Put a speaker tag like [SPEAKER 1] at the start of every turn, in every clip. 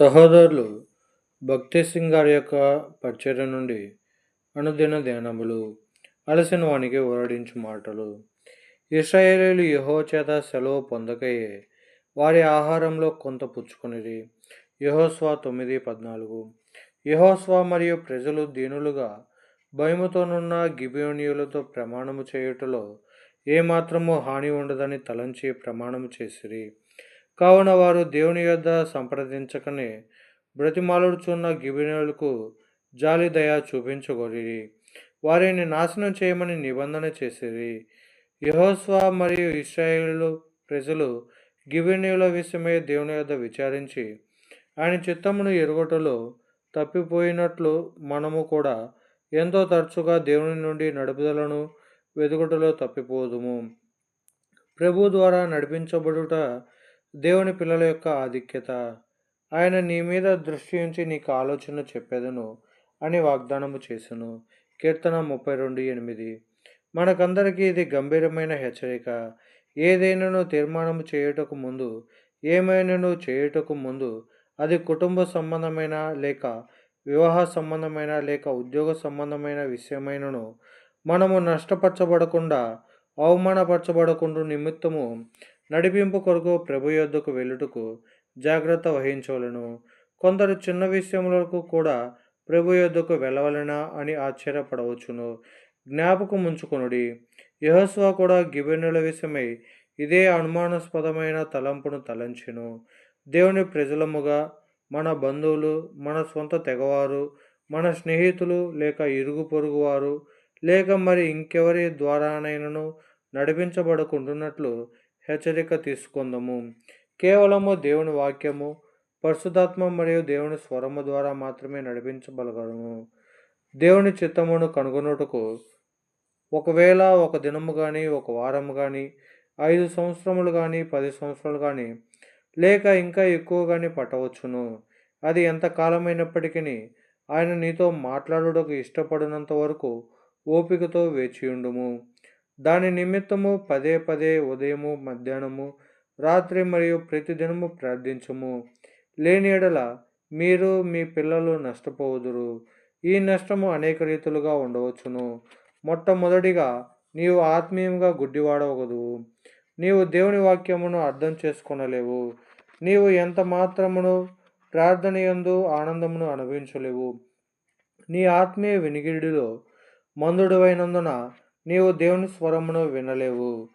[SPEAKER 1] సహోదరులు భక్తి సింగ్ గారి యొక్క పరిచర్య నుండి అనుదిన ధ్యానములు అలసిన వానికి ఓరడించు మాటలు. ఇస్రాయేలీలు యహో చేత సెలవు పొందకయే వారి ఆహారంలో కొంత పుచ్చుకునిది యహోస్వా తొమ్మిది పద్నాలుగు. యహోస్వా మరియు ప్రజలు దీనులుగా భయముతోనున్న గిబియోనియులతో ప్రమాణము చేయుటలో ఏమాత్రము హాని ఉండదని తలంచి ప్రమాణము చేసిరి. కావున వారు దేవుని యొద్ద సంప్రదించకనే బ్రతిమాలుడుచున్న గిబినలకు జాలి దయ చూపించగోరి వారిని నాశనం చేయమని నిబంధన చేసిరి. యహోస్వా మరియు ఇస్రాయేలు ప్రజలు గిబినీయుల విషయమై దేవుని యొద్ద విచారించి ఆయన చిత్తమును ఎరుగటలో తప్పిపోయినట్లు మనము కూడా ఎంతో తరచుగా దేవుని నుండి నడుపుదలను వెదుగుటలో తప్పిపోదుము. ప్రభు ద్వారా నడిపించబడుట దేవుని పిల్లల యొక్క ఆధిక్యత. ఆయన నీ మీద దృష్టి ఉంచి నీకు ఆలోచన చెప్పేదను అని వాగ్దానము చేశాను కీర్తన ముప్పై రెండు ఎనిమిది. మనకందరికీ ఇది గంభీరమైన హెచ్చరిక. ఏదైనాను తీర్మానము చేయుటకు ముందు ఏమైనాను చేయుటకు ముందు అది కుటుంబ సంబంధమైన లేక వివాహ సంబంధమైన లేక ఉద్యోగ సంబంధమైన విషయమైనను మనము నష్టపరచబడకుండా అవమానపరచబడకుండా నిమిత్తము నడిపింపు కొరకు ప్రభు యొద్దకు వెళ్ళుటకు జాగ్రత్త వహించవలను. కొందరు చిన్న విషయములకు కూడా ప్రభు యొద్దకు వెళ్ళవలనా అని ఆశ్చర్యపడవచ్చును. జ్ఞాపకం ఉంచుకొనుడి. యహస్వా కూడా గిబెనుల విషయమై ఇదే అనుమానాస్పదమైన తలంపును తలంచెను. దేవుని ప్రజలముగా మన బంధువులు మన సొంత తెగవారు మన స్నేహితులు లేక ఇరుగు పొరుగువారు లేక మరి ఇంకెవరి ద్వారానైనను నడిపించబడుకుంటున్నట్లు హెచ్చరిక తీసుకుందాము. కేవలము దేవుని వాక్యము పరిశుధాత్మ మరియు దేవుని స్వరము ద్వారా మాత్రమే నడిపించబలగలము. దేవుని చిత్తమును కనుగొనుటకు ఒకవేళ ఒక దినము కానీ ఒక వారం కానీ ఐదు సంవత్సరములు కానీ పది సంవత్సరాలు కానీ లేక ఇంకా ఎక్కువ కానీ పట్టవచ్చును. అది ఎంత కాలమైనప్పటికీ ఆయన నీతో మాట్లాడుటకు ఇష్టపడినంత వరకు ఓపికతో వేచియుండుము. దాని నిమిత్తము పదే పదే ఉదయము మధ్యాహ్నము రాత్రి మరియు ప్రతిదినము ప్రార్థించము. లేని ఎడల మీరు మీ పిల్లలు నష్టపోవుదురు. ఈ నష్టము అనేక రీతులుగా ఉండవచ్చును. మొట్టమొదటిగా నీవు ఆత్మీయంగా గుడ్డివాడవగదు. నీవు దేవుని వాక్యమును అర్థం చేసుకొనలేవు. నీవు ఎంత మాత్రమును ప్రార్థన యందు ఆనందమును అనుభవించలేవు. నీ ఆత్మీయ వినిగిడిలో మందుడువైనందున నీవు దేవుని స్వరమును వినలేవు.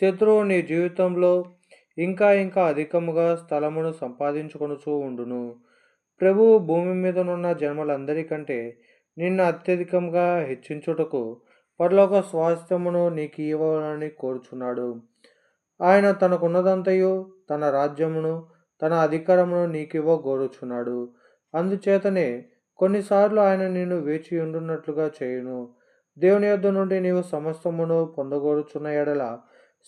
[SPEAKER 1] శత్రువు నీ జీవితంలో ఇంకా ఇంకా అధికముగా స్థలమును సంపాదించుకొనుచూ ఉండును. ప్రభువు భూమి మీదనున్న జన్మలందరికంటే నిన్ను అత్యధికంగా హెచ్చించుటకు పరలోక స్వాస్థ్యమును నీకు ఇవ్వాలని కోరుచున్నాడు. ఆయన తనకున్నదంతయు తన రాజ్యమును తన అధికారమును నీకివ్వ కోరుచున్నాడు అందుచేతనే కొన్నిసార్లు ఆయన నిన్ను వేచి ఉండున్నట్లుగా చేయును. దేవుని యొద్ద నుండి నీవు సమస్తమును పొందగోరుచున్న ఎడల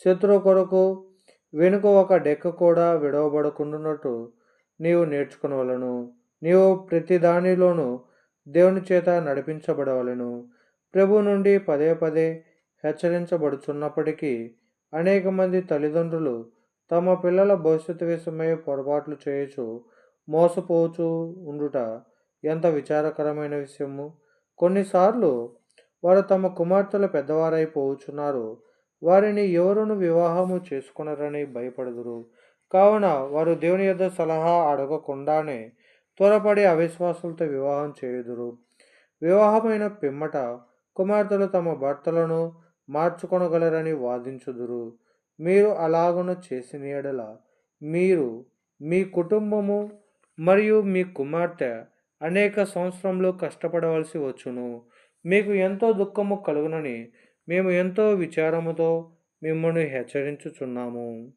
[SPEAKER 1] శత్రువు కొరకు వెనుక ఒక డెక్క కూడా విడవబడకుండానట్టు నీవు నేర్చుకునవలను. నీవు ప్రతి దానిలోనూ దేవుని చేత నడిపించబడవలను. ప్రభు నుండి పదే పదే హెచ్చరించబడుచున్నప్పటికీ అనేక మంది తల్లిదండ్రులు తమ పిల్లల భవిష్యత్తు విషయమై పొరపాట్లు చేయొచ్చు మోసపోవచ్చు ఉండుట ఎంత విచారకరమైన విషయము. కొన్నిసార్లు వారు తమ కుమార్తెలు పెద్దవారైపోవచ్చున్నారు వారిని ఎవరును వివాహము చేసుకున్నారని భయపడుదురు. కావున వారు దేవుని యొక్క సలహా అడగకుండానే త్వరపడి అవిశ్వాసులతో వివాహం చేయుదురు. వివాహమైన పిమ్మట కుమార్తెలు తమ భర్తలను మార్చుకొనగలరని వాదించుదురు. మీరు అలాగున చేసిన ఎడల మీరు మీ కుటుంబము మరియు మీ కుమార్తె అనేక సంవత్సరంలో కష్టపడవలసి వచ్చును. మీకు ఎంతో దుఃఖము కలుగునని మేము ఎంతో విచారముతో మిమ్మల్ని హెచ్చరించుచున్నాము.